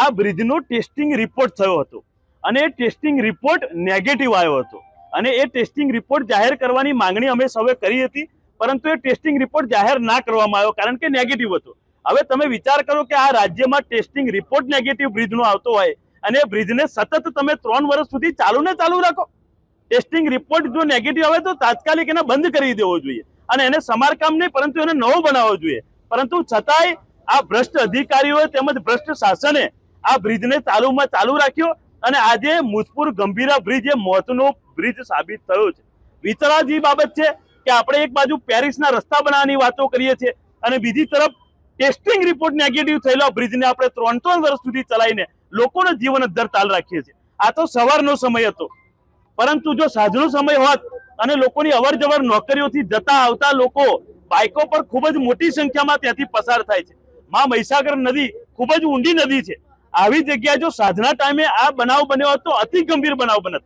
આ બ્રિજનો testing report થયો હતો. અને એ ટેસ્ટિંગ રિપોર્ટ નેગેટિવ આવ્યો હતો. અને એ ટેસ્ટિંગ રિપોર્ટ જાહેર કરવાની માંગણી અમે સૌએ કરી હતી, પરંતુ એ ટેસ્ટિંગ રિપોર્ટ જાહેર ના કરવામાં આવ્યો કારણ કે નેગેટિવ હતો. હવે તમે વિચાર કરો કે આ રાજ્યમાં ટેસ્ટિંગ રિપોર્ટ નેગેટિવ બ્રિજનો આવતો હોય અને બ્રિજને સતત તમે ત્રણ વર્ષ સુધી ચાલુ ને ચાલુ રાખો. ટેસ્ટિંગ રિપોર્ટ જો નેગેટિવ આવે તો તાત્કાલિક એને બંધ કરી દેવો જોઈએ અને એને સમારકામ નહીં, પરંતુ એને નવો બનાવવો જોઈએ. પરંતુ છતાંય આ ભ્રષ્ટ અધિકારીઓ તેમજ ભ્રષ્ટ શાસને આ બ્રિજને ચાલુમાં ચાલુ રાખ્યો અને આજે મુજપુર ગંભીરા બ્રિજ એ મોતનો બ્રિજ સાબિત થયો છે. વિચારાજી બાબત છે કે આપણે એક બાજુ પેરિસના રસ્તા બનાવવાની વાતો કરીએ છીએ અને બીજી તરફ ટેસ્ટિંગ રિપોર્ટ નેગેટિવ થયેલો બ્રિજને આપણે ત્રણ ત્રણ વર્ષ સુધી ચલાવીને લોકોનો જીવન અદ્ધર તાલ રાખીએ છીએ. આ તો સવારનો સમય હતો. પરંતુ જો સાંજનો સમય હોત અને લોકોની અવર જવર નોકરીઓથી જતા આવતા લોકો બાઇકો પર ખૂબ જ મોટી સંખ્યામાં ત્યાંથી પસાર થાય છે. માં મહીસાગર નદી ખૂબ જ ઊંડી નદી છે. આવી જગ્યાએ જો સાંજના ટાઈમે આ બનાવ બન્યો હોત અતિ ગંભીર બનાવ બનત